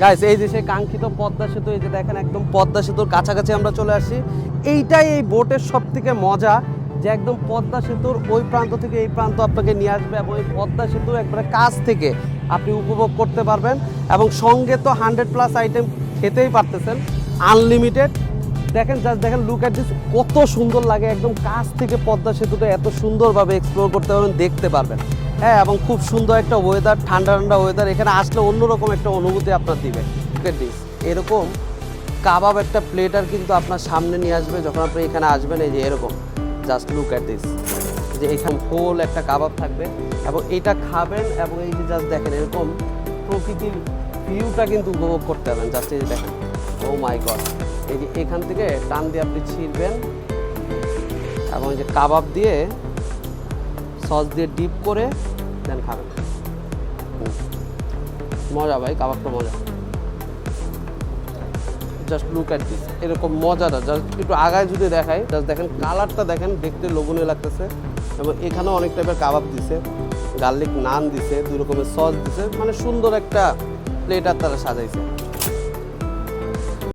Guys এই যে সেই কাঙ্ক্ষিত পদ্মা সেতু, এই যে দেখেন একদম পদ্মা সেতুর কাছাকাছি আমরা চলে আসি এইটাই এই বোটের সব থেকে মজা যে একদম পদ্মা সেতুর ওই প্রান্ত থেকে এই প্রান্ত আপনাকে নিয়ে আসবে এবং এই পদ্মা সেতুর একবারে কাছ থেকে আপনি উপভোগ করতে পারবেন এবং সঙ্গে তো হান্ড্রেড প্লাস আইটেম খেতেই পারতেছেন আনলিমিটেড দেখেন জাস্ট দেখেন লুক অ্যাট দিস কত সুন্দর লাগে, একদম কাছ থেকে পদ্মা সেতুটা এত সুন্দরভাবে এক্সপ্লোর করতে পারবেন, দেখতে পারবেন। হ্যাঁ এবং খুব সুন্দর একটা ওয়েদার ঠান্ডা ঠান্ডা ওয়েদার এখানে আসলে অন্যরকম একটা অনুভূতি আপনার দিবে। এরকম কাবাব একটা প্লেটার কিন্তু আপনার সামনে নিয়ে আসবে, যখন আপনি এখানে আসবেন, এই যে এরকম জাস্ট লুক অ্যাট দিস যে এখানে হোল একটা কাবাব থাকবে, এবং এটা খাবেন, এবং এই যে জাস্ট দেখেন, এরকম প্রকৃতির ভিউটা কিন্তু উপভোগ করতে পারবেন জাস্ট এই যে দেখেন ও মাই গড এই যে এখান থেকে টান দিয়ে আপনি ছিঁড়বেন, এবং এই যে কাবাব দিয়ে সস দিয়ে ডিপ করে দেন খাবেন। মজা ভাই, কাবাবটা মজা। জাস্ট লুক অ্যাট দিস এরকম মজাটা জাস্ট একটু আগায় যদি দেখাই জাস্ট দেখেন, কালারটা দেখেন, দেখতে লোভনীয় লাগতেছে। এবং এখানেও অনেক টাইপের কাবাব দিছে গার্লিক নান দিছে, দুই রকমের সস দিছে মানে সুন্দর একটা প্লেটার তারা সাজাইছে।